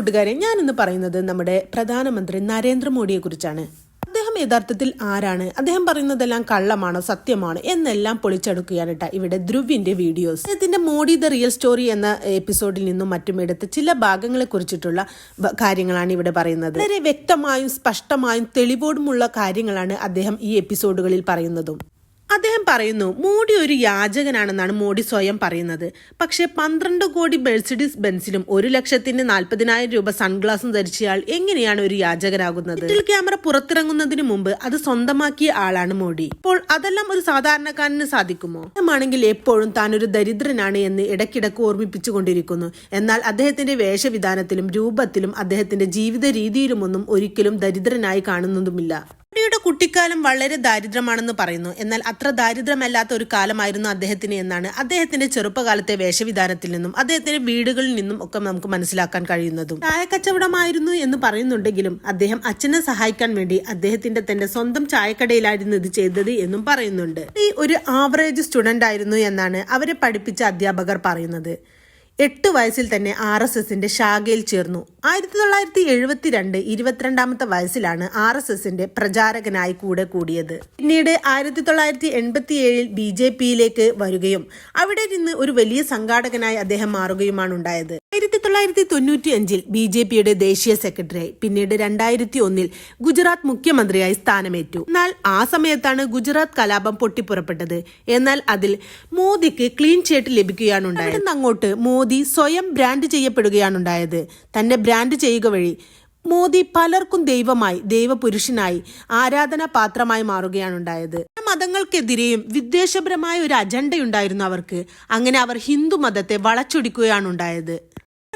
കൂട്ടുകാരെ ഞാൻ ഇന്ന് പറയുന്നത് നമ്മുടെ പ്രധാനമന്ത്രി നരേന്ദ്രമോദിയെ കുറിച്ചാണ് അദ്ദേഹം യഥാർത്ഥത്തിൽ ആരാണ്? അദ്ദേഹം പറയുന്നതെല്ലാം കള്ളമാണോ സത്യമാണോ എന്നെല്ലാം പൊളിച്ചെടുക്കുകയാണ് കേട്ടോ ഇവിടെ ധ്രുവിന്റെ വീഡിയോസ്. അദ്ദേഹത്തിന്റെ മോഡി ദ റിയൽ സ്റ്റോറി എന്ന എപ്പിസോഡിൽ നിന്നും മറ്റും എടുത്ത് ചില ഭാഗങ്ങളെ കുറിച്ചിട്ടുള്ള കാര്യങ്ങളാണ് ഇവിടെ പറയുന്നത്. വളരെ വ്യക്തമായും സ്പഷ്ടമായും തെളിവോടുമുള്ള കാര്യങ്ങളാണ് അദ്ദേഹം ഈ എപ്പിസോഡുകളിൽ പറയുന്നതും. അദ്ദേഹം പറയുന്നു മോഡി ഒരു യാചകനാണെന്നാണ് മോഡി സ്വയം പറയുന്നത്. പക്ഷേ പന്ത്രണ്ട് കോടി മെഴ്സിഡീസ് ബെൻസിലും ഒരു ലക്ഷത്തിന് നാൽപ്പതിനായിരം രൂപ സൺഗ്ലാസും ധരിച്ചയാൾ എങ്ങനെയാണ് ഒരു യാചകനാകുന്നത്? ഡിജിറ്റൽ ക്യാമറ പുറത്തിറങ്ങുന്നതിന് മുമ്പ് അത് സ്വന്തമാക്കിയ ആളാണ് മോഡി. അപ്പോൾ അതെല്ലാം ഒരു സാധാരണക്കാരന് സാധിക്കുമോ? ആണെങ്കിൽ എപ്പോഴും താൻ ഒരു ദരിദ്രനാണ് എന്ന് ഇടയ്ക്കിടക്ക് ഓർമ്മിപ്പിച്ചുകൊണ്ടിരിക്കുന്നു. എന്നാൽ അദ്ദേഹത്തിന്റെ വേഷവിധാനത്തിലും രൂപത്തിലും അദ്ദേഹത്തിന്റെ ജീവിത രീതിയിലുമൊന്നും ഒരിക്കലും ദരിദ്രനായി കാണുന്നതുമില്ല. മോഡിയുടെ കുട്ടിക്കാലം വളരെ ദാരിദ്ര്യമാണെന്ന് പറയുന്നു. എന്നാൽ അത്ര ദാരിദ്ര്യമല്ലാത്ത ഒരു കാലമായിരുന്നു അദ്ദേഹത്തിന് എന്നാണ് അദ്ദേഹത്തിന്റെ ചെറുപ്പകാലത്തെ വേഷവിധാനത്തിൽ നിന്നും അദ്ദേഹത്തിന്റെ വീടുകളിൽ നിന്നും ഒക്കെ നമുക്ക് മനസ്സിലാക്കാൻ കഴിയുന്നതും. ചായക്കച്ചവടമായിരുന്നു എന്ന് പറയുന്നുണ്ടെങ്കിലും അദ്ദേഹം അച്ഛനെ സഹായിക്കാൻ വേണ്ടി അദ്ദേഹത്തിന്റെ തന്റെ സ്വന്തം ചായക്കടയിലായിരുന്നു ഇത് ചെയ്തത് എന്നും പറയുന്നുണ്ട്. ഈ ഒരു ആവറേജ് സ്റ്റുഡന്റ് ആയിരുന്നു എന്നാണ് അവരെ പഠിപ്പിച്ച അധ്യാപകർ പറയുന്നത്. എട്ട് വയസ്സിൽ തന്നെ ആർ എസ് എസിന്റെ ശാഖയിൽ ചേർന്നു. ആയിരത്തി തൊള്ളായിരത്തി എഴുപത്തിരണ്ട് ഇരുപത്തിരണ്ടാമത്തെ വയസ്സിലാണ് ആർ എസ് എസിന്റെ പ്രചാരകനായി കൂടെ കൂടിയത്. പിന്നീട് ആയിരത്തി തൊള്ളായിരത്തി എൺപത്തി ഏഴിൽ ബി ജെ പിയിലേക്ക് വരികയും അവിടെ നിന്ന് ഒരു വലിയ സംഘാടകനായി അദ്ദേഹം മാറുകയുമാണ് ഉണ്ടായത്. ആയിരത്തി തൊള്ളായിരത്തി തൊണ്ണൂറ്റി അഞ്ചിൽ ബി ജെ പിയുടെ ദേശീയ സെക്രട്ടറിയായി. പിന്നീട് രണ്ടായിരത്തി ഒന്നിൽ ഗുജറാത്ത് മുഖ്യമന്ത്രിയായി സ്ഥാനമേറ്റു. എന്നാൽ ആ സമയത്താണ് ഗുജറാത്ത് കലാപം പൊട്ടിപ്പുറപ്പെട്ടത്. എന്നാൽ അതിൽ മോദിക്ക് ക്ലീൻ ചേട്ട് ലഭിക്കുകയാണ് ഉണ്ടായത്. അങ്ങോട്ട് മോദി സ്വയം ബ്രാൻഡ് ചെയ്യപ്പെടുകയാണുണ്ടായത് തന്നെ ബ്രാൻഡ് ചെയ്യുക വഴി മോദി പലർക്കും ദൈവമായി ദൈവപുരുഷനായി ആരാധനാ പാത്രമായി മാറുകയാണുണ്ടായത് മതങ്ങൾക്കെതിരെയും വിദ്വേഷപരമായ ഒരു അജണ്ടയുണ്ടായിരുന്നു അവർക്ക്. അങ്ങനെ അവർ ഹിന്ദു മതത്തെ വളച്ചൊടിക്കുകയാണുണ്ടായത്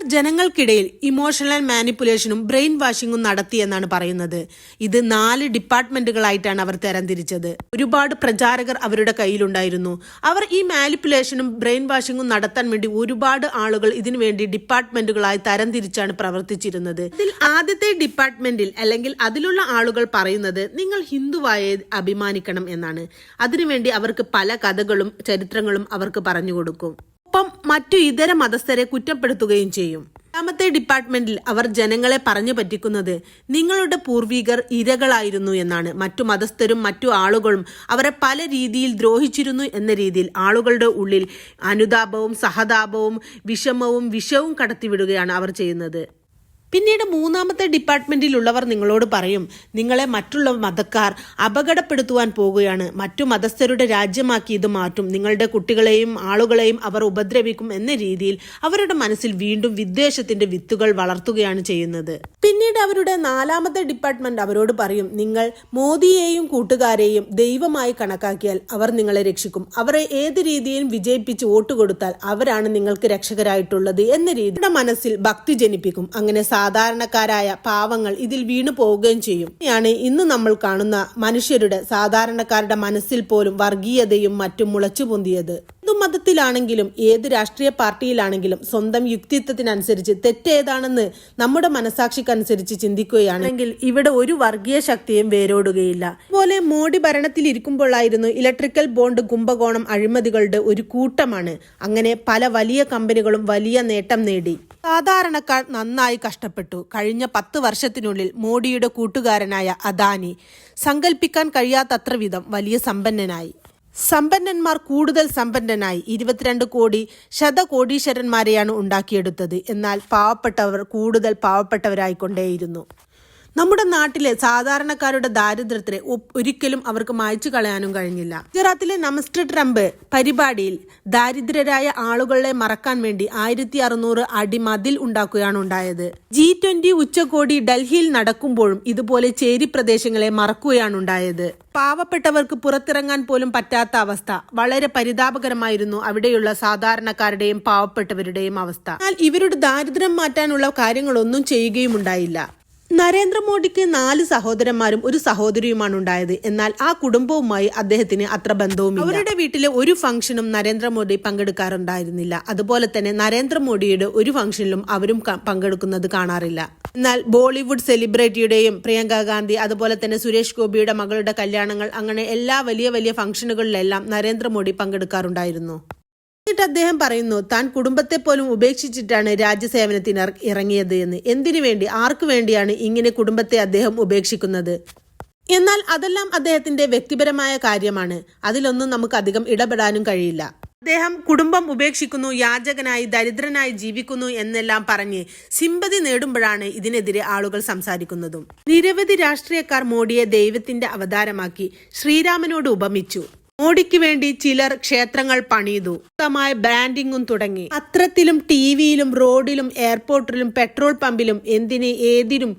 ജനങ്ങൾക്കിടയിൽ ഇമോഷണൽ മാനിപ്പുലേഷനും ബ്രെയിൻ വാഷിങ്ങും നടത്തിയെന്നാണ് പറയുന്നത്. ഇത് നാല് ഡിപ്പാർട്ട്മെന്റുകളായിട്ടാണ് അവർ തരംതിരിച്ചത്. ഒരുപാട് പ്രചാരകർ അവരുടെ കയ്യിലുണ്ടായിരുന്നു. അവർ ഈ മാനിപ്പുലേഷനും ബ്രെയിൻ വാഷിങ്ങും നടത്താൻ വേണ്ടി ഒരുപാട് ആളുകൾ ഇതിനു വേണ്ടി ഡിപ്പാർട്ട്മെന്റുകളായി തരംതിരിച്ചാണ് പ്രവർത്തിച്ചിരുന്നത്. ഇതിൽ ആദ്യത്തെ ഡിപ്പാർട്ട്മെന്റിൽ അല്ലെങ്കിൽ അതിലുള്ള ആളുകൾ പറയുന്നത് നിങ്ങൾ ഹിന്ദുവായ അഭിമാനിക്കണം എന്നാണ്. അതിനുവേണ്ടി അവർക്ക് പല കഥകളും ചരിത്രങ്ങളും അവർക്ക് പറഞ്ഞു കൊടുക്കും. ഒപ്പം മറ്റു ഇതര മതസ്ഥരെ കുറ്റപ്പെടുത്തുകയും ചെയ്യും. രണ്ടാമത്തെ ഡിപ്പാർട്ട്മെന്റിൽ അവർ ജനങ്ങളെ പറഞ്ഞു പറ്റിക്കുന്നത് നിങ്ങളുടെ പൂർവികർ ഇരകളായിരുന്നു എന്നാണ്. മറ്റു മതസ്ഥരും മറ്റു ആളുകളും അവരെ പല രീതിയിൽ ദ്രോഹിച്ചിരുന്നു എന്ന രീതിയിൽ ആളുകളുടെ ഉള്ളിൽ അനുതാപവും സഹതാപവും വിഷമവും വിഷവും കടത്തിവിടുകയാണ് അവർ ചെയ്യുന്നത്. പിന്നീട് മൂന്നാമത്തെ ഡിപ്പാർട്ട്മെന്റിലുള്ളവർ നിങ്ങളോട് പറയും നിങ്ങളെ മറ്റുള്ള മതക്കാർ അപകടപ്പെടുത്തുവാൻ പോകുകയാണ്. മറ്റു മതസ്ഥരുടെ രാജ്യമാക്കി ഇത് മാറ്റും. നിങ്ങളുടെ കുട്ടികളെയും ആളുകളെയും അവർ ഉപദ്രവിക്കും എന്ന രീതിയിൽ അവരുടെ മനസ്സിൽ വീണ്ടും വിദ്വേഷത്തിന്റെ വിത്തുകൾ വളർത്തുകയാണ് ചെയ്യുന്നത്. പിന്നീട് അവരുടെ നാലാമത്തെ ഡിപ്പാർട്ട്മെന്റ് അവരോട് പറയും നിങ്ങൾ മോദിയെയും കൂട്ടുകാരെയും ദൈവമായി കണക്കാക്കിയാൽ അവർ നിങ്ങളെ രക്ഷിക്കും. അവരെ ഏത് രീതിയിലും വിജയിപ്പിച്ച് വോട്ട് കൊടുത്താൽ അവരാണ് നിങ്ങൾക്ക് രക്ഷകരായിട്ടുള്ളത് എന്ന രീതിയുടെ മനസ്സിൽ ഭക്തി ജനിപ്പിക്കും. അങ്ങനെ സാധാരണക്കാരായ പാവങ്ങൾ ഇതിൽ വീണു പോവുകയും ചെയ്യും. ഇങ്ങനെയാണ് ഇന്ന് നമ്മൾ കാണുന്ന മനുഷ്യരുടെ സാധാരണക്കാരുടെ മനസ്സിൽ പോലും വർഗീയതയും മറ്റും മുളച്ചു പൊന്തിയത് മതത്തിലാണെങ്കിലും ഏത് രാഷ്ട്രീയ പാർട്ടിയിലാണെങ്കിലും സ്വന്തം യുക്തിത്വത്തിനനുസരിച്ച് തെറ്റേതാണെന്ന് നമ്മുടെ മനസാക്ഷിക്കനുസരിച്ച് ചിന്തിക്കുകയാണെങ്കിൽ ഇവിടെ ഒരു വർഗീയ ശക്തിയും വേരോടുകയില്ല. അതുപോലെ മോഡി ഭരണത്തിലിരിക്കുമ്പോഴായിരുന്നു ഇലക്ട്രിക്കൽ ബോണ്ട് കുംഭകോണം അഴിമതികളുടെ ഒരു കൂട്ടമാണ്. അങ്ങനെ പല വലിയ കമ്പനികളും വലിയ നേട്ടം നേടി. സാധാരണക്കാർ നന്നായി കഷ്ടപ്പെട്ടു. കഴിഞ്ഞ പത്ത് വർഷത്തിനുള്ളിൽ മോഡിയുടെ കൂട്ടുകാരനായ അദാനി സങ്കല്പിക്കാൻ കഴിയാത്തത്ര വിധം വലിയ സമ്പന്നനായി. സമ്പന്നന്മാർ കൂടുതൽ സമ്പന്നനായി. ഇരുപത്തിരണ്ട് കോടി ശതകോടീശ്വരന്മാരെയാണ് ഉണ്ടാക്കിയെടുത്തത്. എന്നാൽ പാവപ്പെട്ടവർ കൂടുതൽ പാവപ്പെട്ടവരായിക്കൊണ്ടേയിരുന്നു. നമ്മുടെ നാട്ടിലെ സാധാരണക്കാരുടെ ദാരിദ്ര്യത്തെ ഒരിക്കലും അവർക്ക് മായ്ച്ചു കളയാനും കഴിഞ്ഞില്ല. ഗുജറാത്തിലെ നമസ്റ്റർ ട്രംപ് പരിപാടിയിൽ ദാരിദ്ര്യരായ ആളുകളെ മറക്കാൻ വേണ്ടി ആയിരത്തി അറുന്നൂറ് അടി മതിൽ ഉണ്ടാക്കുകയാണ് ഉണ്ടായത്. ജി ട്വന്റി ഉച്ചകോടി ഡൽഹിയിൽ നടക്കുമ്പോഴും ഇതുപോലെ ചേരി പ്രദേശങ്ങളെ മറക്കുകയാണ് ഉണ്ടായത്. പാവപ്പെട്ടവർക്ക് പുറത്തിറങ്ങാൻ പോലും പറ്റാത്ത അവസ്ഥ. വളരെ പരിതാപകരമായിരുന്നു അവിടെയുള്ള സാധാരണക്കാരുടെയും പാവപ്പെട്ടവരുടെയും അവസ്ഥ. എന്നാൽ ഇവരുടെ ദാരിദ്ര്യം മാറ്റാനുള്ള കാര്യങ്ങളൊന്നും ചെയ്യുകയും ഉണ്ടായില്ല നരേന്ദ്രമോദിക്ക് നാല് സഹോദരന്മാരും ഒരു സഹോദരിയുമാണ് ഉണ്ടായത്. എന്നാൽ ആ കുടുംബവുമായി അദ്ദേഹത്തിന് അത്ര ബന്ധവുമില്ല. അവരുടെ വീട്ടിലെ ഒരു ഫംഗ്ഷനും നരേന്ദ്രമോദി പങ്കെടുക്കാറുണ്ടായിരുന്നില്ല. അതുപോലെ തന്നെ നരേന്ദ്രമോദിയുടെ ഒരു ഫംഗ്ഷനിലും അവരും പങ്കെടുക്കുന്നത് കാണാറില്ല. എന്നാൽ ബോളിവുഡ് സെലിബ്രിറ്റിയുടെയും പ്രിയങ്ക ഗാന്ധി അതുപോലെ തന്നെ സുരേഷ് ഗോപിയുടെ മകളുടെ കല്യാണങ്ങൾ അങ്ങനെ എല്ലാ വലിയ വലിയ ഫംഗ്ഷനുകളിലെല്ലാം നരേന്ദ്രമോദി പങ്കെടുക്കാറുണ്ടായിരുന്നു. എന്നിട്ട് അദ്ദേഹം പറയുന്നു താൻ കുടുംബത്തെ പോലും ഉപേക്ഷിച്ചിട്ടാണ് രാജ്യസേവനത്തിന് ഇറ- ഇറങ്ങിയത് എന്ന്. എന്തിനു വേണ്ടി? ആർക്കു വേണ്ടിയാണ് ഇങ്ങനെ കുടുംബത്തെ അദ്ദേഹം ഉപേക്ഷിക്കുന്നത്? എന്നാൽ അതെല്ലാം അദ്ദേഹത്തിന്റെ വ്യക്തിപരമായ കാര്യമാണ്. അതിലൊന്നും നമുക്ക് അധികം ഇടപെടാനും കഴിയില്ല. അദ്ദേഹം കുടുംബം ഉപേക്ഷിക്കുന്നു യാചകനായി ദരിദ്രനായി ജീവിക്കുന്നു എന്നെല്ലാം പറഞ്ഞ് സിമ്പതി നേടുമ്പോഴാണ് ഇതിനെതിരെ ആളുകൾ സംസാരിക്കുന്നതും. നിരവധി രാഷ്ട്രീയക്കാർ മോഡിയെ ദൈവത്തിന്റെ അവതാരമാക്കി ശ്രീരാമനോട് ഉപമിച്ചു. മോഡിക്ക് വേണ്ടി ചിലർ ക്ഷേത്രങ്ങൾ പണിതു. ശക്തമായ ബ്രാൻഡിങ്ങും തുടങ്ങി. അത്രത്തിലും ടിവിയിലും റോഡിലും എയർപോർട്ടിലും പെട്രോൾ പമ്പിലും എന്തിന് ഏതിനും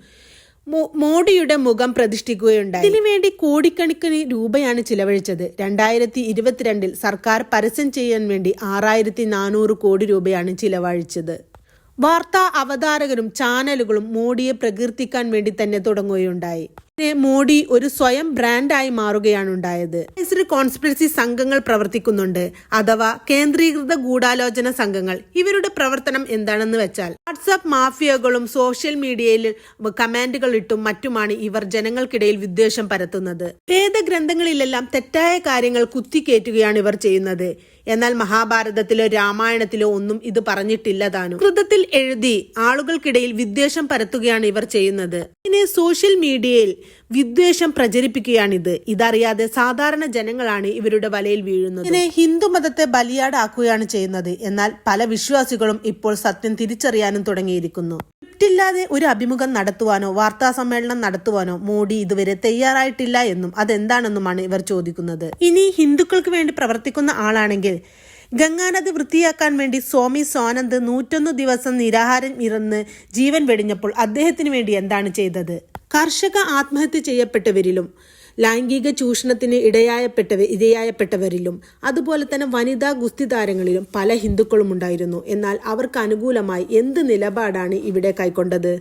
മോഡിയുടെ മുഖം പ്രതിഷ്ഠിക്കുകയുണ്ടായി. ഇതിനുവേണ്ടി കോടിക്കണക്കിന് രൂപയാണ് ചിലവഴിച്ചത്. രണ്ടായിരത്തി ഇരുപത്തിരണ്ടിൽ സർക്കാർ പരസ്യം ചെയ്യാൻ വേണ്ടി ആറായിരത്തി നാനൂറ് കോടി രൂപയാണ് ചിലവഴിച്ചത്. വാർത്താ അവതാരകരും ചാനലുകളും മോഡിയെ പ്രകീർത്തിക്കാൻ വേണ്ടി തന്നെ തുടങ്ങുകയുണ്ടായി. മോഡി ഒരു സ്വയം ബ്രാൻഡായി മാറുകയാണ് ഉണ്ടായത്. കോൺസ്പിറസി സംഘങ്ങൾ പ്രവർത്തിക്കുന്നുണ്ട്. അഥവാ കേന്ദ്രീകൃത ഗൂഢാലോചന സംഘങ്ങൾ. ഇവരുടെ പ്രവർത്തനം എന്താണെന്ന് വെച്ചാൽ വാട്സാപ്പ് മാഫിയകളും സോഷ്യൽ മീഡിയയിൽ കമാൻഡുകൾ ഇട്ടും മറ്റുമാണ് ഇവർ ജനങ്ങൾക്കിടയിൽ വിദ്വേഷം പരത്തുന്നത്. വേദഗ്രന്ഥങ്ങളിലെല്ലാം തെറ്റായ കാര്യങ്ങൾ കുത്തിക്കേറ്റുകയാണ് ഇവർ ചെയ്യുന്നത്. എന്നാൽ മഹാഭാരതത്തിലോ രാമായണത്തിലോ ഒന്നും ഇത് പറഞ്ഞിട്ടില്ല താനും. കൃതത്തിൽ എഴുതി ആളുകൾക്കിടയിൽ വിദ്വേഷം പരത്തുകയാണ് ഇവർ ചെയ്യുന്നത്. ഇനി സോഷ്യൽ മീഡിയയിൽ വിദ്വേഷം പ്രചരിപ്പിക്കുകയാണിത്. ഇതറിയാതെ സാധാരണ ജനങ്ങളാണ് ഇവരുടെ വലയിൽ വീഴുന്നത്. ഇനി ഹിന്ദു മതത്തെ ബലിയാടാക്കുകയാണ് ചെയ്യുന്നത്. എന്നാൽ പല വിശ്വാസികളും ഇപ്പോൾ സത്യം തിരിച്ചറിയാനും തുടങ്ങിയിരിക്കുന്നു. സ്ക്രിപ്റ്റില്ലാതെ ഒരു അഭിമുഖം നടത്തുവാനോ വാർത്താ സമ്മേളനം നടത്തുവാനോ മോഡി ഇതുവരെ തയ്യാറായിട്ടില്ല എന്നും അതെന്താണെന്നുമാണ് ഇവർ ചോദിക്കുന്നത്. ഇനി ഹിന്ദുക്കൾക്ക് വേണ്ടി പ്രവർത്തിക്കുന്ന ആളാണെങ്കിൽ ഗംഗാനദി വൃത്തിയാക്കാൻ വേണ്ടി സ്വാമി സ്വാനന്ദ് നൂറ്റൊന്ന് ദിവസം നിരാഹാരം ഇറന്ന് ജീവൻ വെടിഞ്ഞപ്പോൾ അദ്ദേഹത്തിന് വേണ്ടി എന്താണ് ചെയ്തത്? കർഷക ആത്മഹത്യ ചെയ്യപ്പെട്ടവരിലും ലൈംഗിക ചൂഷണത്തിന് ഇടയായപ്പെട്ടവ ഇരയായപ്പെട്ടവരിലും അതുപോലെ തന്നെ വനിതാ ഗുസ്തി താരങ്ങളിലും പല ഹിന്ദുക്കളും ഉണ്ടായിരുന്നു എന്നാൽ അവർക്ക് അനുകൂലമായി എന്ത് നിലപാടാണ് ഇവിടെ കൈക്കൊണ്ടത്?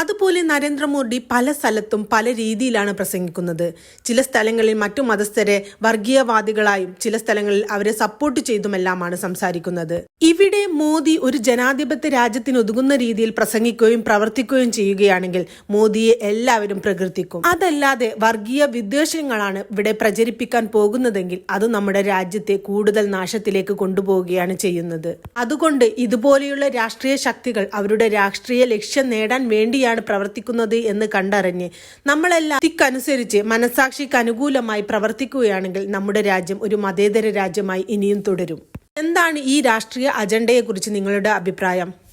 അതുപോലെ നരേന്ദ്രമോദി പല സ്ഥലത്തും പല രീതിയിലാണ് പ്രസംഗിക്കുന്നത്. ചില സ്ഥലങ്ങളിൽ മറ്റു മതസ്ഥരെ വർഗീയവാദികളായും ചില സ്ഥലങ്ങളിൽ അവരെ സപ്പോർട്ട് ചെയ്തുമെല്ലാമാണ് സംസാരിക്കുന്നത്. ഇവിടെ മോദി ഒരു ജനാധിപത്യ രാജ്യത്തിനൊതുങ്ങുന്ന രീതിയിൽ പ്രസംഗിക്കുകയും പ്രവർത്തിക്കുകയും ചെയ്യുകയാണെങ്കിൽ മോദിയെ എല്ലാവരും പ്രകീർത്തിക്കും. അതല്ലാതെ വർഗീയ വിദ്വേഷങ്ങളാണ് ഇവിടെ പ്രചരിപ്പിക്കാൻ പോകുന്നതെങ്കിൽ അത് നമ്മുടെ രാജ്യത്തെ കൂടുതൽ നാശത്തിലേക്ക് കൊണ്ടുപോവുകയാണ് ചെയ്യുന്നത്. അതുകൊണ്ട് ഇതുപോലെയുള്ള രാഷ്ട്രീയ ശക്തികൾ അവരുടെ രാഷ്ട്രീയ ലക്ഷ്യം നേടാൻ വേണ്ടിയാണ് പ്രവർത്തിക്കുന്നത് എന്ന് കണ്ടറിഞ്ഞ് നമ്മളെല്ലാം തിക്കനുസരിച്ച് മനസാക്ഷിക്ക് അനുകൂലമായി പ്രവർത്തിക്കുകയാണെങ്കിൽ നമ്മുടെ രാജ്യം ഒരു മതേതര രാജ്യമായി ഇനിയും തുടരും. എന്താണ് ഈ രാഷ്ട്രീയ അജണ്ടയെക്കുറിച്ച് നിങ്ങളുടെ അഭിപ്രായം?